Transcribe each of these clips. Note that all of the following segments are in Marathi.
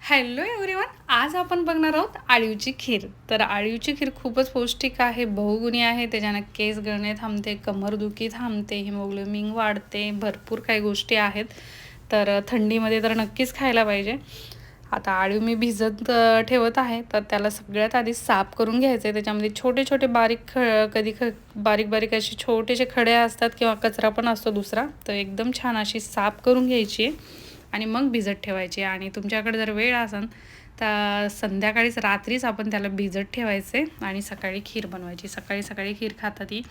हॅलो एव्हरीवन आज आपण बघणार आहोत आळीवची खीर. तर आळीवची खीर खूपच पौष्टिक आहे बहुगुणी आहे. त्याच्यानं केस गळणे थांबते कमरदुखी थांबते हिमोग्लोमिंग वाढते भरपूर काही गोष्टी आहेत. तर थंडीमध्ये तर नक्कीच खायला पाहिजे. आता आळीव मी भिजत ठेवत आहे तर त्याला सगळ्यात आधी साफ करून घ्यायचं आहे त्याच्यामध्ये छोटे छोटे बारीक ख कधी ख बारीक बारीक असे छोटेसे खडे असतात किंवा कचरा पण असतो दुसरा. तर एकदम छान अशी साफ करून घ्यायची आहे. आणि मग भिजत ठेवायची. आणि तुमच्याकडे जर वेळ असेल तर संध्याकाळीच रात्रीच आपण त्याला भिजत ठेवायचे आणि सकाळी खीर बनवायची. सकाळी सकाळी खीर खातात ती.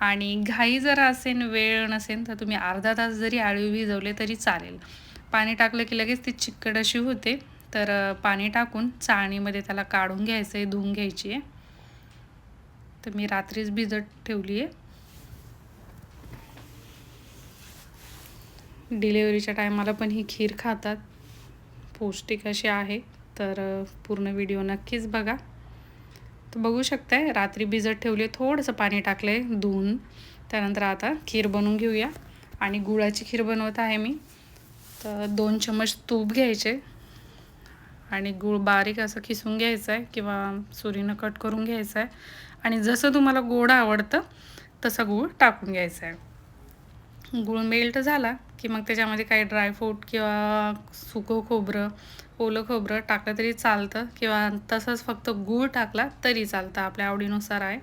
आणि घाई जर असेल वेळ नसेल तर तुम्ही अर्धा तास जरी आळू भिजवले तरी चालेल. पाणी टाकलं की लगेच ती चिकट अशी होते. तर पाणी टाकून चाळणीमध्ये त्याला काढून घ्यायचं आहे धुवून घ्यायची आहे तर मी रात्रीच भिजत ठेवली आहे डिलेवरीच्या टायमाला पण ही खीर खातात. पौष्टिक अशी आहे. तर पूर्ण व्हिडिओ नक्कीच बघा. तर बघू शकताय रात्री भिजत ठेवली थोडंसं पाणी टाकलं आहे धुवून. त्यानंतर आता खीर बनवून घेऊया. आणि गुळाची खीर बनवत आहे मी. तर दोन चमच तूप घ्यायचे. आणि गूळ बारीक असं खिसून घ्यायचं आहे किंवा सुरीनं कट करून घ्यायचं आहे आणि जसं तुम्हाला गोड आवडतं तसा गूळ टाकून घ्यायचा आहे गूळ मेल्ट झाला की मग त्याच्यामध्ये काही ड्रायफ्रूट किंवा सुकं खोबरं ओलं खोबरं टाकलं तरी चालतं किंवा तसंच फक्त गूळ टाकला तरी चालतं. आपल्या आवडीनुसार आहे.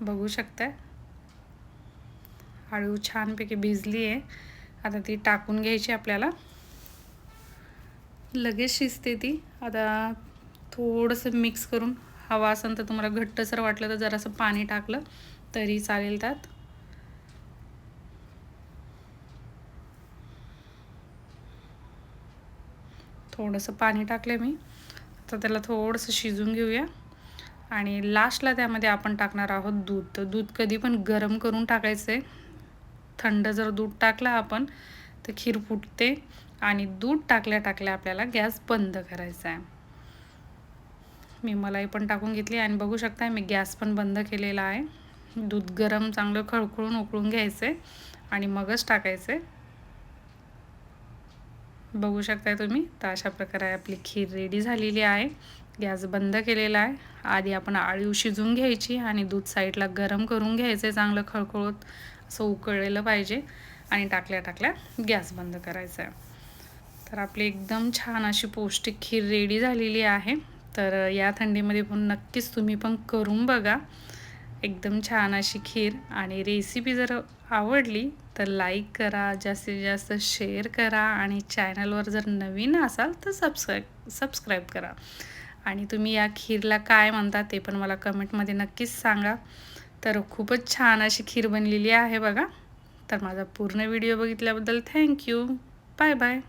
बघू शकताय. आळू छानपैकी भिजली आहे. आता ती टाकून घ्यायची आपल्याला. लगेच शिजते ती. आता थोडंसं मिक्स करून हवा असेल तर तुम्हाला घट्टसर वाटलं तर जरासं पाणी टाकलं तरी चालेल त्यात. थोडंसं पाणी टाकलं मी. तर त्याला थोडंसं शिजून घेऊया. आणि लास्टला त्यामध्ये आपण टाकणार आहोत दूध. तर दूध कधी पण गरम करून टाकायचं आहे थंड जर दूध टाकलं आपण तर खीर फुटते. आणि दूध टाकल्या टाकल्या आपल्याला गॅस बंद करायचा आहे मी मलाई पण टाकून घेतली आणि बघू शकता मी गॅस पण बंद केलेला आहे. दूध गरम चांगलं खळखळून उकळून घ्यायचं आहे आणि मगच टाकायचं आहे बघू शकताय तुम्ही. तर अशा प्रकारे आपली खीर रेडी झालेली आहे. गॅस बंद केलेला आहे. आधी आपण आळीव शिजून घ्यायची आणि दूध साईडला गरम करून घ्यायचं आहे चांगलं खळखळत असं उकळलेलं पाहिजे आणि टाकल्या टाकल्या गॅस बंद करायचा आहे. तर आपली एकदम छान अशी पौष्टिक खीर रेडी झालेली आहे. तर या थंडीमध्ये पण नक्कीच तुम्ही पण करून बघा. एकदम छान अशी खीर आणि रेसिपी जर आवडली तर लाईक करा जास्तीत जास्त शेअर करा आणि चॅनलवर जर नवीन असाल तर सबस्क्राईब सबस्क्राईब करा. आणि तुम्ही या खीरला काय म्हणता ते पण मला कमेंटमध्ये नक्कीच सांगा. तर खूपच छान अशी खीर बनलेली आहे बघा. तर माझा पूर्ण व्हिडिओ बघितल्याबद्दल थँक्यू बाय बाय